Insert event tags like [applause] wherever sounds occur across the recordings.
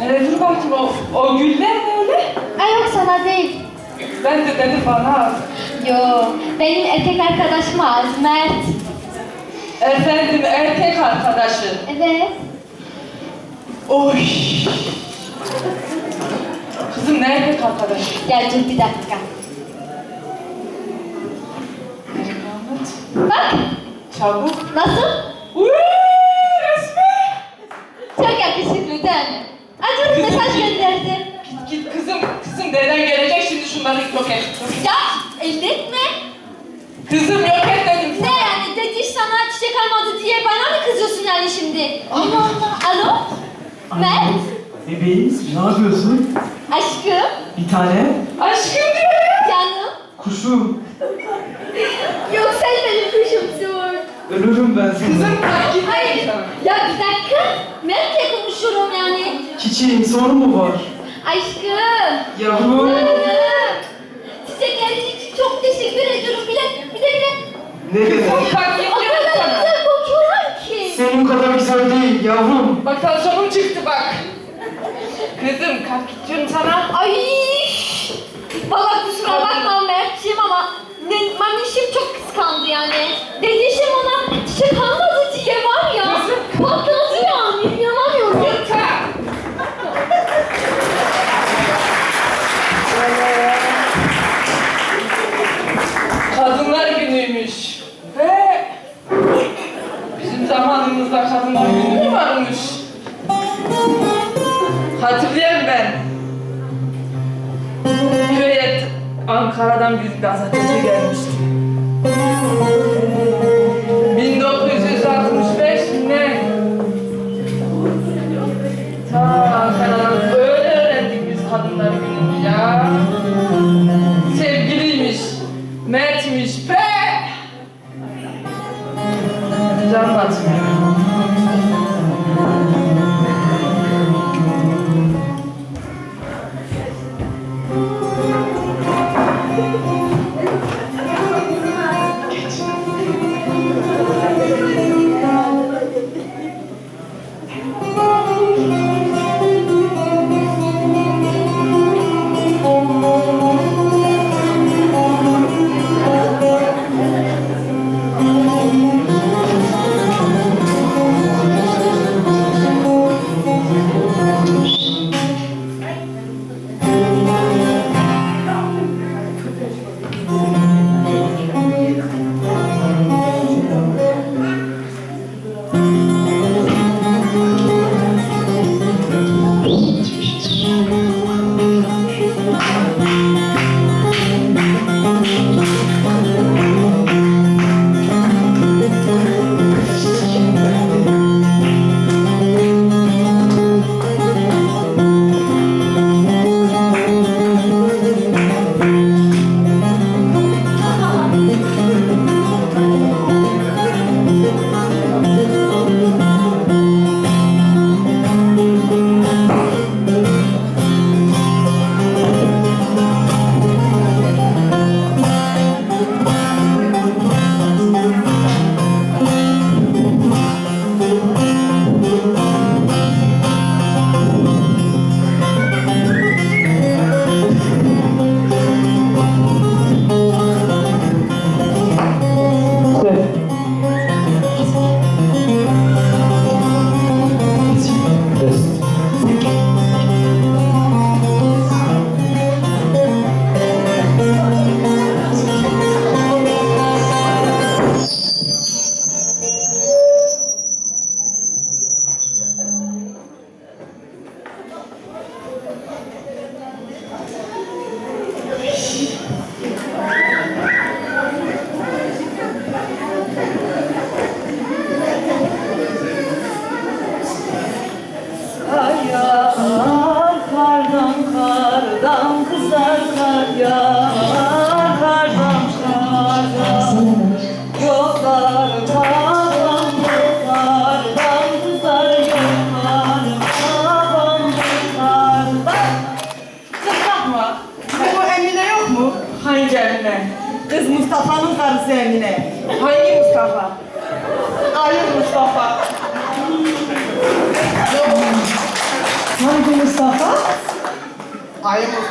Hele dur bakayım o, o güller ne öyle? Ay yok sana değil. Ben de dedim bana. Yo, benim erkek arkadaşım az, Mert. Efendim erkek arkadaşı. Evet. Oy. Kızım ne erkek arkadaşı? Gel dur bir dakika. Bak, Çabuk. nasıl? Uy, resmi. Çok yakışıklı değil mi? Dur mesaj gönderdim. Git git kızım. Kızım deden gelecek şimdi şunları yok et. Ya, elletme. Kızım yok et dedim. Ne yani dedi sana çiçek almadı diye bana mı kızıyorsun yani şimdi? Allah Allah. Alo? Mert? Bebeğim ne yapıyorsun? Aşkım? Bir tane Aşkım diyor ya. Canım? kuşum. Yok sen benim kuşumsun. Ölürüm ben Kızım seni. bak git Hayır. sana. Ya bir dakika. Mert'le konuşuyorum yani. Çiçeğim sorun mu var? Aşkım. Yavrum. Çiçeklerin için çok teşekkür ediyorum. Bir de bir de bir de Ne demek? O kadar sana. güzel kokuyorlar ki. Senin kadar güzel değil yavrum. Bak tansiyonum çıktı bak. Kızım kalk git diyorum sana. Ay. Valla kusura bakma Mert'ciğim ama ne, Mamişim çok kıskandı yani. Dedişim ona çiçek almadı Ankara'dan bir gazeteci gelmişti.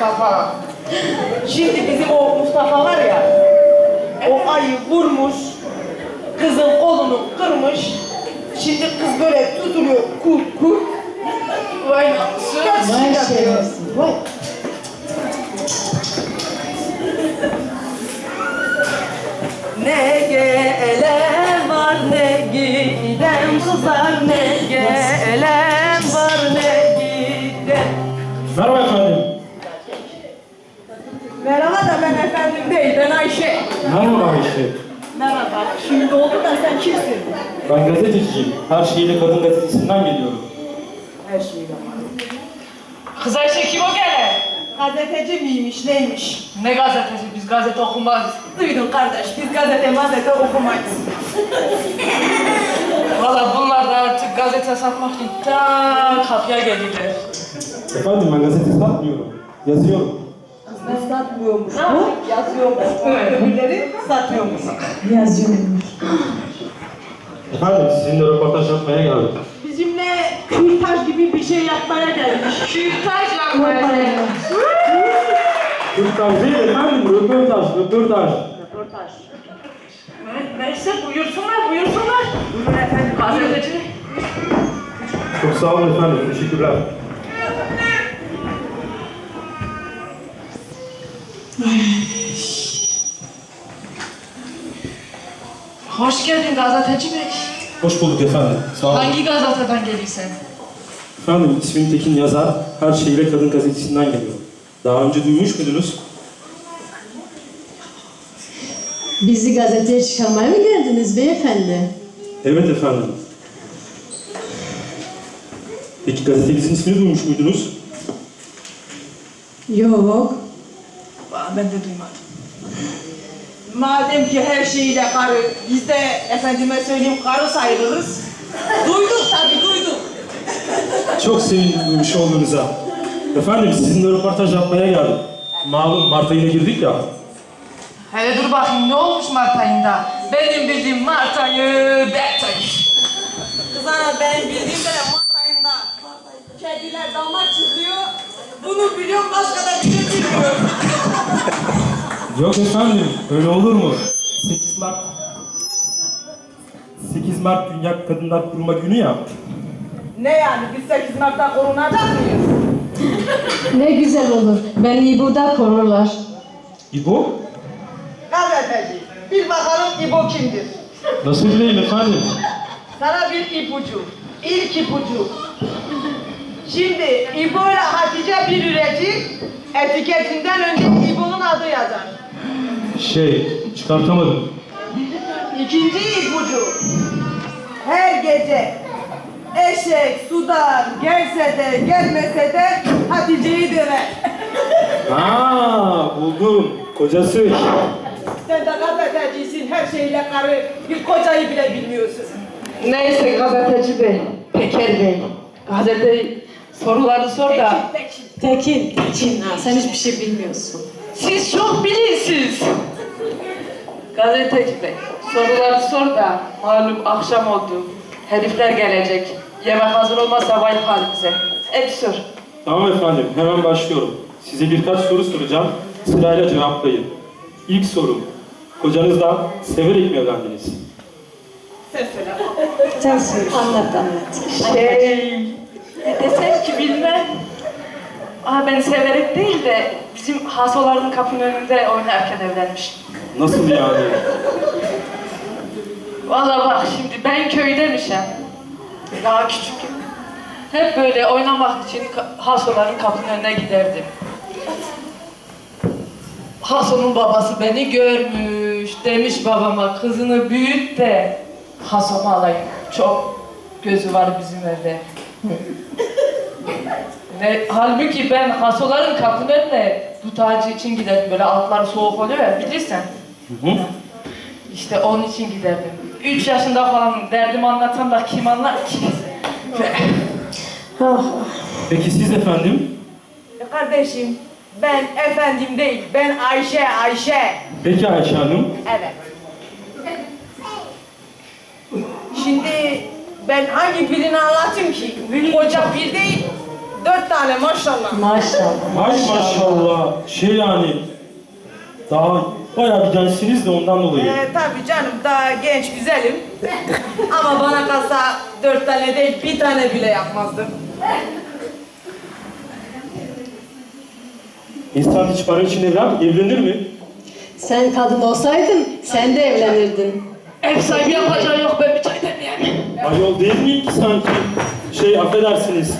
Mustafa. Şimdi bizim o Mustafa var ya, o ayı vurmuş, kızın kolunu kırmış. Şimdi kız böyle tutuluyor, kurt kurt. Değil, ben Ayşe. Merhaba Ayşe. Merhaba, şimdi oldu da sen kimsin? Ben gazeteciyim. Her şeyiyle kadın gazetesinden geliyorum. Her şeyi Kız Ayşe kim o gene? Gazeteci miymiş, neymiş? Ne gazetesi? Biz gazete okumaz. Duydun kardeş, biz gazete mazete okumayız. Valla bunlar da artık gazete satmak için ta kapıya gelirler. Efendim ben gazete satmıyorum. Yazıyorum. Ne satmıyormuş bu? Yazıyormuş. Öbürleri satıyormuş. Yazıyorum. Efendim sizinle röportaj yapmaya geldim. Bizimle kürtaj gibi bir şey yapmaya gelmiş. Kürtaj yapmaya Röportaj değil efendim, röportaj, röportaj. Neyse buyursunlar buyursunlar. Buyurun efendim. Gazeteci. Çok sağ olun efendim, teşekkürler. Hoş geldin gazeteci bey. Hoş bulduk efendim. Sağ olun. Hangi gazeteden gelirsen? Efendim ismim Tekin Yazar. Her şeyiyle kadın gazetesinden geliyorum. Daha önce duymuş muydunuz? Bizi gazeteye çıkarmaya mı geldiniz beyefendi? Evet efendim. Peki gazetenizin ismini duymuş muydunuz? Yok. Aa, Ben de duymadım. Madem ki her şeyiyle karı, biz de efendime söyleyeyim karı sayılırız. duyduk tabii duyduk. Çok sevindim duymuş olduğunuza. Efendim sizinle röportaj yapmaya geldim. Malum Mart ayına girdik ya. Hele dur bakayım ne olmuş Mart ayında? Benim bildiğim Mart ayı, Dert ayı. Kız ana benim bildiğim de Mart ayında kediler dama çıkıyor. Bunu biliyorum başka da bir şey bilmiyorum. Yok efendim öyle olur mu? 8 Mart 8 Mart Dünya Kadınlar Kuruma Günü ya. Ne yani biz 8 Mart'ta korunacak mıyız? [laughs] Ne güzel olur. Beni burada korurlar. İbo? Gazeteci. Bir bakalım İbo kimdir? Nasıl bileyim efendim? Sana bir ipucu. İlk ipucu. Şimdi İbo ile Hatice bir üretir. Etiketinden önce İbo'nun adı yazar. Şey çıkartamadım. İkinci ipucu. Her gece eşek sudan gelse de gelmese de Hatice'yi döver. [laughs] Aa buldum. Kocası. Sen de gazetecisin, her şeyle karı, bir kocayı bile bilmiyorsun. Neyse gazeteci bey, Peker bey. Gazete soruları sor da. Tekin, Tekin. Ha, sen hiçbir şey bilmiyorsun. Siz çok bilirsiniz. Gazeteci bey, soruları sor da malum akşam oldu. Herifler gelecek. Yemek hazır olmazsa vay halimize. Hep sor. Tamam efendim hemen başlıyorum. Size birkaç soru soracağım. Sırayla cevaplayın. İlk sorum. Kocanızdan severek mi evlendiniz? Sen söyle. Sen söyle. Anlat anlat. Şey, ne desem ki bilmem. Aa ben severek değil de bizim hasoların kapının önünde oynarken evlenmiş. Nasıl yani? Vallahi bak şimdi ben köydemişim. Daha küçüktüm. Hep böyle oynamak için hasoların kapının önüne giderdim. Hasonun babası beni görmüş. Demiş babama kızını büyüt de Hason'u alayım. Çok gözü var bizim evde. Ne, halbuki ben hasoların kapının önüne bu tacı için giderdim. Böyle altlar soğuk oluyor ya bilirsen. Hı hı. İşte onun için giderdim. Üç yaşında falan derdimi anlatsam da kim anlar ki? Ah, Peki siz efendim? E Kardeşim, ben efendim değil, ben Ayşe, Ayşe. Peki Ayşe Hanım? Evet. Şimdi ben hangi birini anlatayım ki? Koca bir değil, Dört tane maşallah. Maşallah. Ay maşallah. Şey yani daha bayağı bir gençsiniz de ondan dolayı. Ee, tabii canım daha genç güzelim. [laughs] Ama bana kalsa dört tane değil bir tane bile yapmazdım. İnsan hiç para için evlen, evlenir mi? Sen kadın olsaydın sen de evlenirdin. Ev sahibi yapacağı yok ben bir çay demleyeyim. Ayol değil miyim ki sanki? Şey affedersiniz.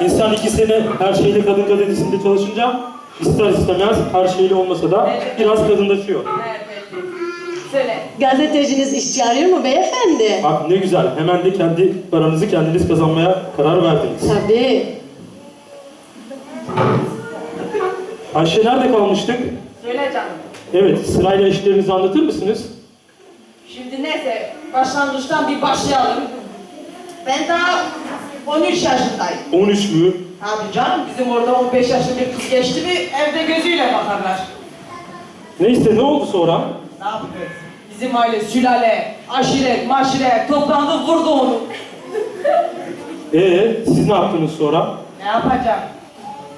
İnsan iki sene her şeyle kadın gazetesinde çalışınca ister istemez her şeyle olmasa da biraz kadınlaşıyor. Söyle. Gazeteciniz işçi arıyor mu beyefendi? Bak ne güzel. Hemen de kendi paranızı kendiniz kazanmaya karar verdiniz. Tabii. Ayşe nerede kalmıştık? Söyle canım. Evet, sırayla işlerinizi anlatır mısınız? Şimdi neyse başlangıçtan bir başlayalım. Ben daha 13 yaşındayım. 13 mü? Abi canım bizim orada 15 yaşında bir kız geçti mi evde gözüyle bakarlar. Neyse ne oldu sonra? Ne yapacağız? Bizim aile, sülale, aşiret, maşiret toplandı vurdu onu. Ee, siz ne yaptınız sonra? Ne yapacağım?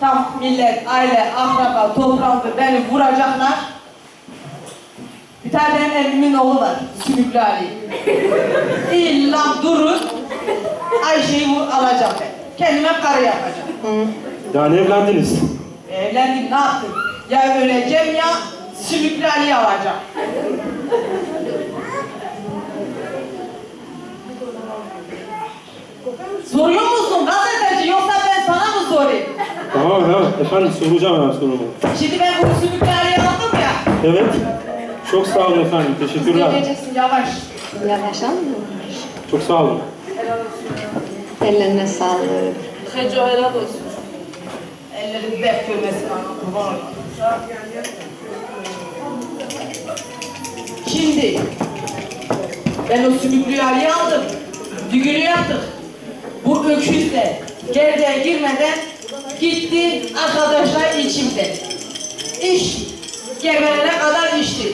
Tam millet, aile, akraba toplandı beni vuracaklar. Bir tane benim evimin oğlu var, Sümüklü Ali. İlla durun, Ayşe'yi alacağım ben. Kendime karı yapacağım. Yani evlendiniz. Evlendim, ne yaptım? Ya öleceğim ya Sümüklü Ali'yi alacağım. Soruyor musun gazeteci yoksa ben sana mı sorayım? Tamam evet efendim soracağım hemen sorumu. Şimdi ben bu Sümüklü Ali'yi aldım ya. Evet. Çok sağ olun efendim. Teşekkürler. Diyeceksin yavaş. Yavaş mı? Çok sağ olun. Ellerine sağlık. Hece helal olsun. Ellerin dert görmesin. Şimdi ben o sümüklüyü Ali'ye aldım. Düğünü yaptık. Bu öküz de gerdeğe girmeden gitti arkadaşlar içimde. İş geberene kadar içti.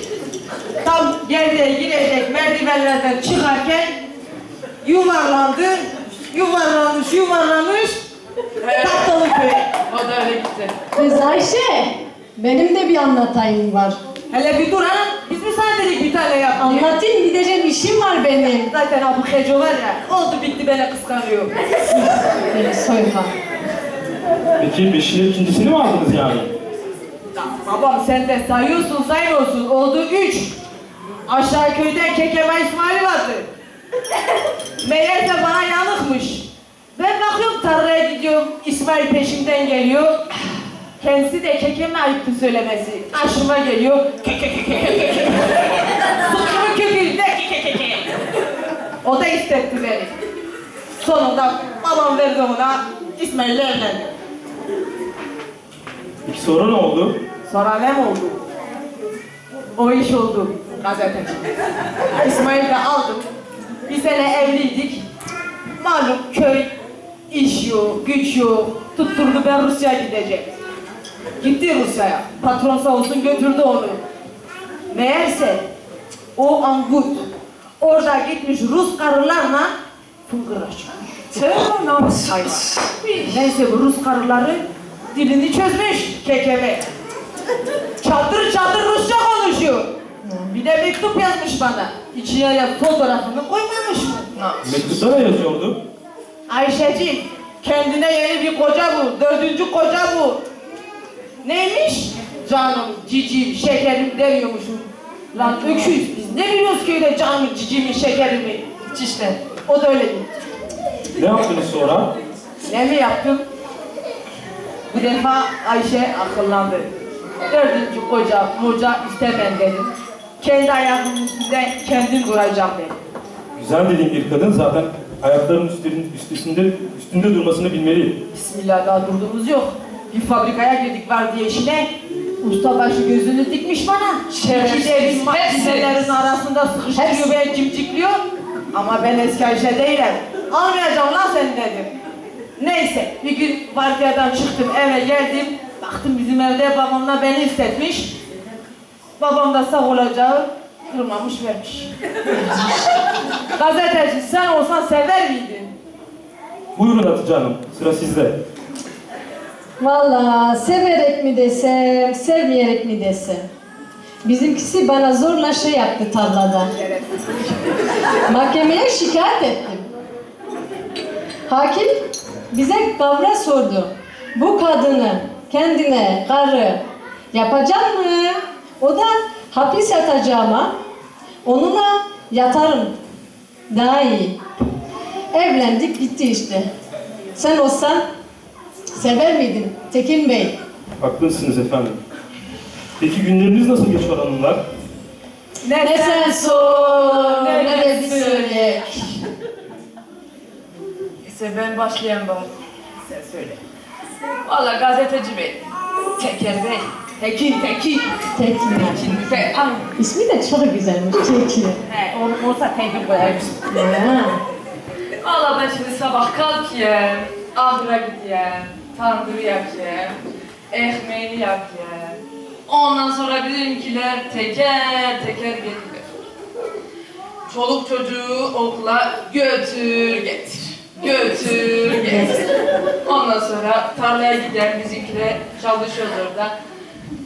Tam gerdeğe girecek merdivenlerden çıkarken yuvarlandı, yuvarlanmış, yuvarlanmış, Tatlılı köye. O da öyle gitti. Kız Ayşe, benim de bir anlatayım var. Hele bir dur hanım, biz mi dedik bir tane yap diye? Anlatayım gideceğim işim var benim. Zaten ha bu Heco var ya, oldu bitti beni kıskanıyor. Beni soyma. Peki beşin ikincisini mi aldınız yani? Ya babam sen de sayıyorsun sayıyorsun, oldu üç. Aşağı köyden Kekema İsmail vardı. Meğerse bana yanıkmış. Ben bakıyorum tarlaya gidiyorum, İsmail peşimden geliyor. Kendisi de kekeme ayıptı söylemesi. Aşıma geliyor. Köküyle kekeke. O da istetti beni. Sonunda babam verdi ona, İsmail'le evlendi. Peki sonra ne oldu? Sonra ne mi oldu? O iş oldu gazeteci. İsmail'i de aldım. Bir sene evliydik. Malum köy, iş yok, güç yok. Tutturdu ben Rusya'ya gideceğim. Gitti Rusya'ya. Patron sağ olsun götürdü onu. Meğerse o angut orada gitmiş Rus karılarla fıngıraşmış. Tüh namus hayvan. Neyse bu Rus karıları dilini çözmüş kekeme. Çatır çatır Rusça konuşuyor. Bir de mektup yazmış bana. İçine de fotoğrafını koymamış mı? Mektupta ne yazıyordu? Ayşeciğim, kendine yeni bir koca bul. Dördüncü koca bu. Neymiş? Canım, cicim, şekerim demiyormuşum. Lan öküz, biz ne biliyoruz ki öyle canım, cicimi, şekerimi? Hiç işte. O da öyle değil. Ne yaptınız sonra? Ne mi yaptım? Bu defa Ayşe akıllandı. Dördüncü koca, moca istemem dedim. Kendi ayağımın üstünde kendim duracağım dedim. Güzel dediğim bir kadın zaten ayaklarının üstünde, üstünde, üstünde durmasını bilmeli. Bismillah daha durduğumuz yok. Bir fabrikaya girdik var diye işine. Ustabaşı gözünü dikmiş bana. Şerefsiz, hepsi. makinelerin arasında sıkıştırıyor ve cimcikliyor. Ama ben eski Ayşe değilim. Almayacağım lan seni dedim. Neyse bir gün vardiyadan çıktım eve geldim. Baktım bizim evde babamla beni istetmiş. Babam da sağ olacağı kırmamış vermiş. [laughs] Gazeteci sen olsan sever miydin? Buyurun Hatice Hanım, sıra sizde. Vallahi severek mi desem, sevmeyerek mi desem. Bizimkisi bana zorla şey yaptı tarlada. Mahkemeye şikayet ettim. Hakim bize kavra sordu. Bu kadını kendine karı yapacak mı? O da hapis yatacağıma onunla yatarım. Daha iyi. Evlendik gitti işte. Sen olsan sever miydin Tekin Bey? Haklısınız efendim. Peki günleriniz nasıl geçiyor hanımlar? Ne sen sor, ne de biz söyle. Neyse ben başlayayım bari. Sen söyle. Valla gazeteci bey. Teker bey. Tekin, Tekin. Tekin. Tekin bey. Ay. İsmi de çok güzelmiş Tekin. He, onu olsa Tekin koyarmış. Valla ben şimdi sabah kalkayım. Ahıra gideyim. Tandır yakayım. Ekmeğini yakayım. Ondan sonra bizimkiler teker teker gelir. Çoluk çocuğu okula götür getir. Götür getir. Ondan sonra tarlaya giden bizimkiler çalışıyoruz orada.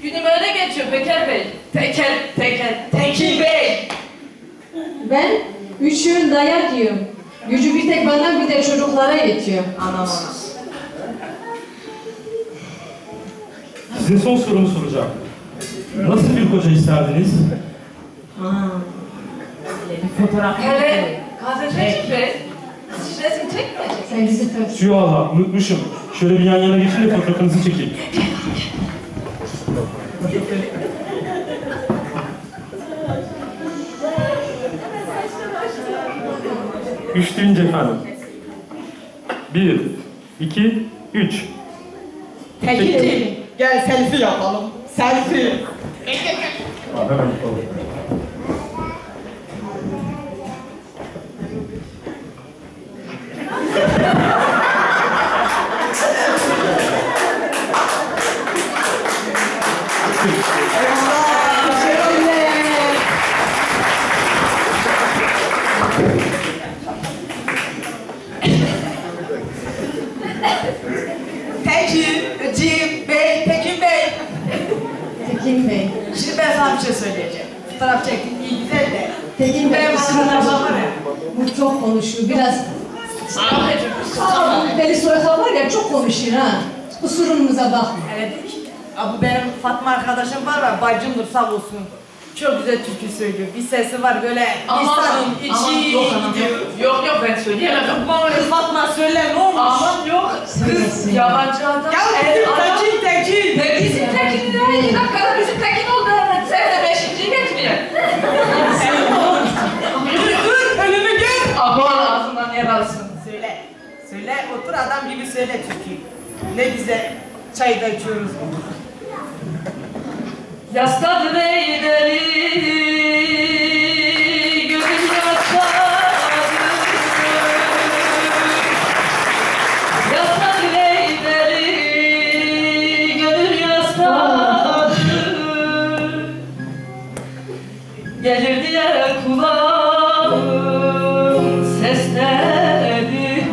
Günüm öyle geçiyor Peker Bey. Teker, teker, Tekin Bey. Ben üç yıl dayak yiyorum. Gücü bir tek bana bir de çocuklara yetiyor. Anam Size son sorumu soracağım. Nasıl bir koca isterdiniz? Hele gazeteci Bey. Siz resim çekmeyecek. Sen bizi. Şu valla unutmuşum. Şöyle bir yan yana geçin de fotoğrafınızı çekeyim. Üç deyince efendim. Bir, iki, üç. Tekin'ciğim gel selfie yapalım. Selfie. Hemen yapalım. Arkadaşım var ya bacımdır sağ olsun. Çok güzel türkü söylüyor. Bir sesi var böyle Aman, insanın aman, içi yok anam, gidiyor. yok. Yok yok ben söyleyemem. Bana kız Fatma söyle ne olmuş? Aman yok. Kız yabancı adam. Ya el bizim adam. Tekin Tekin. Ne bizim Tekin ne? İki dakikada bizim Tekin oldu hemen. Sen de beşinciyi getiriyorsun. Dur önümü gör. Aman ağzından yer alsın. Söyle. Söyle otur adam gibi söyle türkü. Ne güzel çay da içiyoruz. Gönül yasladı Gelir diye kulağım seslenir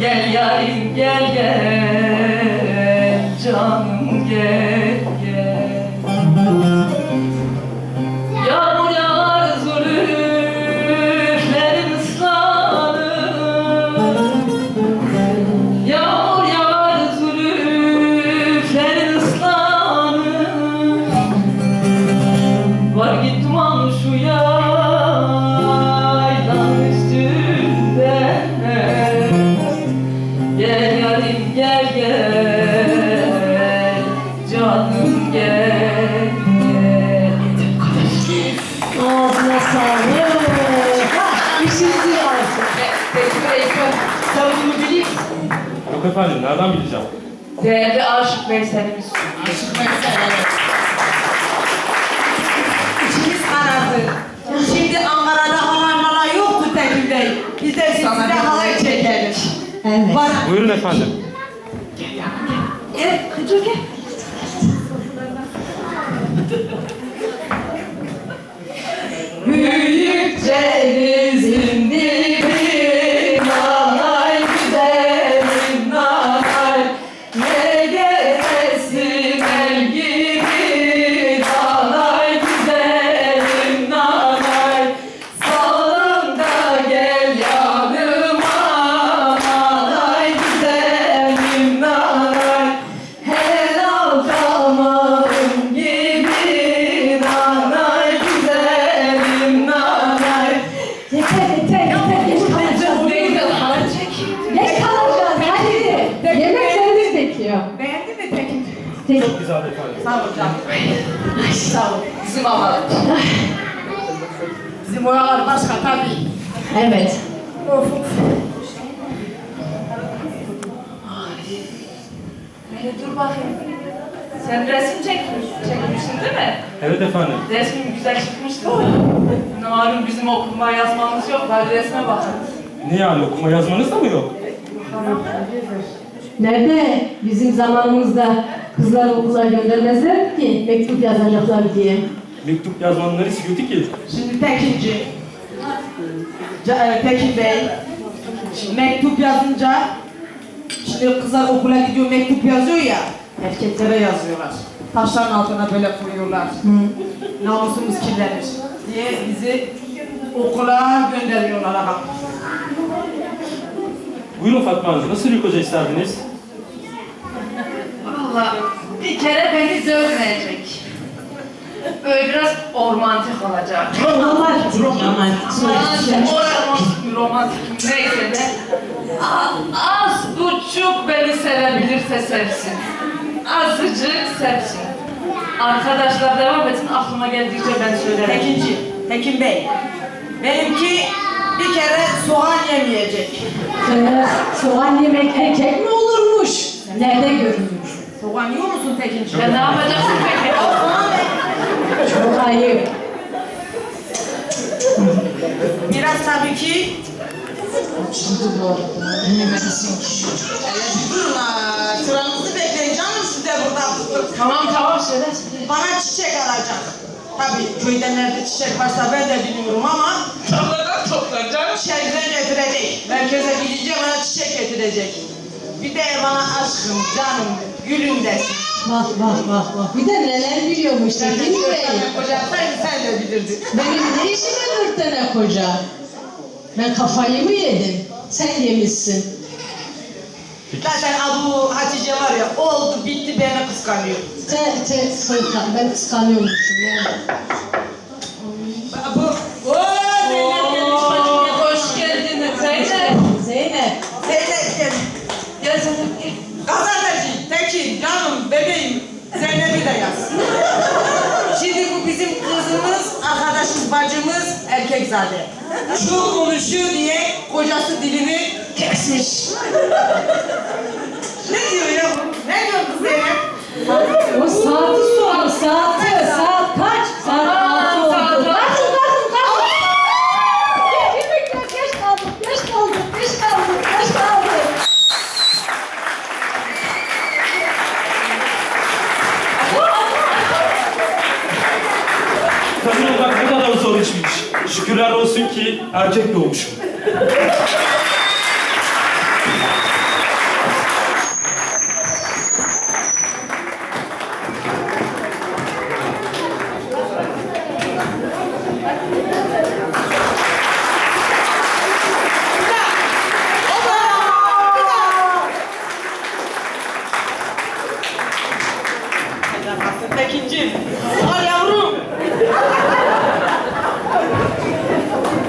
Gel yarim gel gel Yok efendim, nereden bileceğim? Değerli Aşık Veysel'imiz. Aşık Veysel evet. İçimiz karardı. Şimdi Ankara'da halay malay yoktu Tekin Bey. Biz de size halay çekelim. Evet. Var. Buyurun efendim. Evet, Kıcır gel. Büyük denizin dibi Nanay güzelim ol. Bizim oralar başka tabii. Evet. Hele dur bakayım. Sen resim çekmiş, çekmişsin değil mi? Evet efendim. Resmin güzel çıkmıştı. Malum bizim okuma yazmamız yok. Hadi resme bakalım. Ne yani okuma yazmanız da mı yok? Nerede? Bizim zamanımızda kızlar okula göndermezler ki mektup yazacaklar diye. Mektup yazmanları istiyordu ki. Şimdi Tekinci. E, Tekin Bey. Mektup yazınca Şimdi kızlar okula gidiyor mektup yazıyor ya Erkeklere yazıyorlar Taşların altına böyle koyuyorlar Namusumuz kirlenir diye bizi okula gönderiyorlar aha. Buyurun Fatma Hanım, nasıl bir koca isterdiniz? Valla bir kere beni dövmeyecek. Böyle biraz romantik olacak. Romantik, romantik. Romantik, romantik, neyse de az buçuk beni sevebilirse sevsin. Azıcık sevsin. Arkadaşlar devam etsin aklıma geldikçe ben söylerim. Tekinci, Tekin Bey Benimki bir kere soğan yemeyecek Ee, soğan yemek erkek mi olurmuş? Nerede görülmüş? Soğan yiyor musun Tekinci? Ya ne yapacaksın peki? Çok ayıp. Biraz tabii ki Durun ha, sıranızı bekleyin canım siz de burada. Tamam tamam söyle. Bana çiçek alacak. Tabii köyde nerede çiçek varsa ben de bilmiyorum ama Tarladan topla canım. şehre getirecek. Merkeze gidince bana çiçek getirecek. Bir de bana aşkım, canım, gülüm desin. Bak bak bak bak. Bir de neler biliyormuş Sen de Tekin dört Bey. tane kocan sen, sen de bilirdin. Benim ne işime dört tane koca? Ben kafayı mı yedim? Sen yemişsin. Zaten Abu Hatice var ya oldu bitti beni kıskanıyor. Te, te, kıskan, ben kıskanıyormuşum yani. Bu, ooo Zeynep gelmiş bacım Oo, gel. hoş geldiniz Zeynep. Zeynep. Zeynep gel. Gel Zeynep gel. Gazeteci, Tekin, canım, bebeğim, Zeynep'i de yaz. Şimdi bu bizim kızımız, arkadaşımız, bacımız, erkek zade. Çok konuşuyor diye kocası dilini kesmiş. ne diyor ya? Ne diyor kız Zeynep? O saati sordu, saati. Erkek doğmuşum.